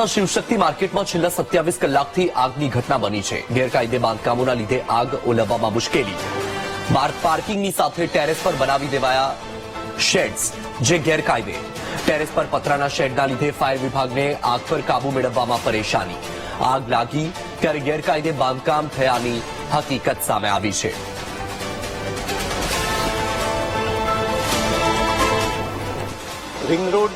સુરતના શિવશક્તિ માર્કેટમાં છેલ્લા સત્યાવીસ કલાકથી આગની ઘટના બની છે. ગેરકાયદે બાંધકામોના લીધે આગ ઓલવવામાં મુશ્કેલી. પાર્કિંગની સાથે ટેરેસ પર બનાવી દેવાયા શેડ્સ, જે ગેરકાયદે. ટેરેસ પર પતરાના શેડના લીધે ફાયર વિભાગને આગ પર કાબુ મેળવવામાં પરેશાની. આગ લાગી ત્યારે ગેરકાયદે બાંધકામ થયાની હકીકત સામે આવી છે. રિંગ રોડ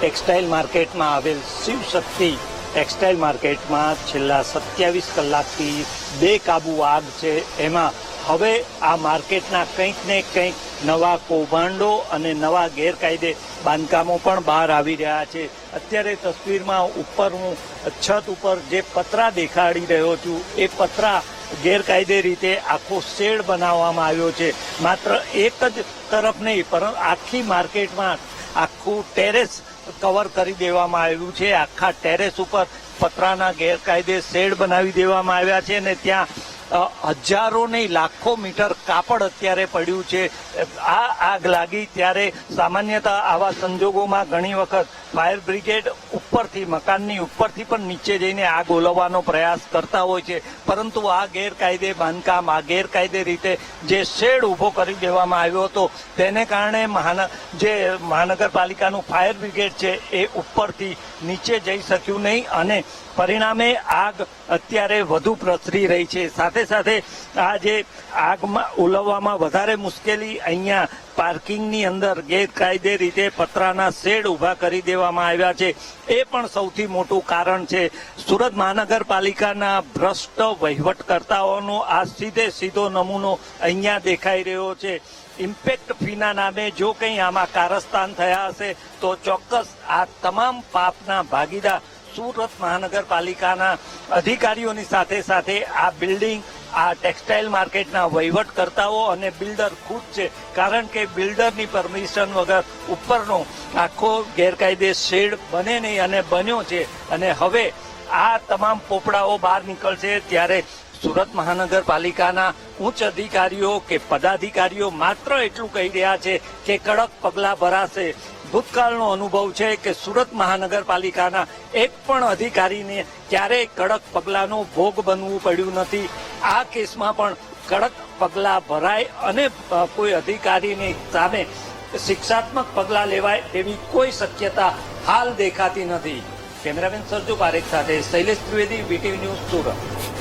ટેક્સટાઇલ માર્કેટમાં આવેલ શિવશક્તિ ટેક્સટાઇલ માર્કેટમાં છેલ્લા સત્યાવીસ કલાકથી બેકાબુ આગ છે. એમાં હવે આ માર્કેટના કંઈક ને કંઈક નવા કૌભાંડો અને નવા ગેરકાયદે બાંધકામો પણ બહાર આવી રહ્યા છે. અત્યારે તસવીરમાં ઉપર હું છત ઉપર જે પતરા દેખાડી રહ્યો છું, એ પતરા ગેરકાયદે રીતે આખો શેડ બનાવવામાં આવ્યો છે. માત્ર એક જ તરફ નહીં, પરંતુ આખી માર્કેટમાં આખું ટેરેસ કવર કરી દેવામાં આવ્યું છે. આખા ટેરેસ ઉપર પતરાના ગેરકાયદે શેડ બનાવી દેવામાં આવ્યા છે અને ત્યાં હજારો નહીં, લાખો મીટર કાપડ અત્યારે પડ્યું છે. આ આગ લાગી ત્યારે સામાન્યતા આવા સંજોગોમાં ઘણી વખત ફાયર બ્રિગેડ ઉપરથી, મકાનની ઉપરથી પણ નીચે જઈને આગ ઓલવવાનો પ્રયાસ કરતા હોય છે. પરંતુ આ ગેરકાયદે બાંધકામ, આ ગેરકાયદે રીતે જે શેડ ઊભો કરી દેવામાં આવ્યો હતો, તેને કારણે મહાન, જે મહાનગરપાલિકાનું ફાયર બ્રિગેડ છે એ ઉપરથી નીચે જઈ શક્યું નહીં અને પરિણામે આગ અત્યારે વધુ પ્રસરી રહી છે. સાથે સાથે આ જે આગમાં ઓલવવામાં વધારે મુશ્કેલી અહીંયા પાર્કિંગની અંદર ગેરકાયદે રીતે પતરાના શેડ ઊભા કરી દેવામાં આવ્યા છે. એ પણ સૌથી મોટું કારણ છે. સુરત મહાનગરપાલિકાના ભ્રષ્ટ વહીવટકર્તાઓનો આ સીધે સીધો નમૂનો અહીંયા દેખાઈ રહ્યો છે. ઇમ્પેક્ટ ફીના નામે જો કંઈ આમાં કારસ્તાન થયા હશે, તો ચોક્કસ આ તમામ પાપના ભાગીદાર સુરત મહાનગરપાલિકાના અધિકારીઓની સાથે સાથે આ બિલ્ડિંગ, આ ટેક્સટાઇલ માર્કેટના વહીવટકર્તાઓ અને બિલ્ડર ખુદ છે. કારણ કે બિલ્ડરની પરમિશન વગર ઉપરનો આખો ગેરકાયદે શેડ બને નહીં અને બન્યો છે. અને હવે આ તમામ પોપડાઓ બહાર નીકળશે ત્યારે સુરત મહાનગરપાલિકાના ઉચ્ચ અધિકારીઓ કે પદાધિકારીઓ માત્ર એટલું કહી રહ્યા છે કે કડક પગલાં ભરાશે. ભૂતકાળનો અનુભવ છે કે સુરત મહાનગરપાલિકાના એક પણ અધિકારીને ક્યારેય કડક પગલાંનો ભોગ બનવું પડ્યું નથી. આ કેસમાં પણ કડક પગલાં ભરાય અને કોઈ અધિકારીની સામે શિક્ષાત્મક પગલાં લેવાય એવી કોઈ શક્યતા હાલ દેખાતી નથી. કેમેરામેન સરજુ પારેખ સાથે શૈલેષ ત્રિવેદી, વીટીવી ન્યૂઝ સુરત.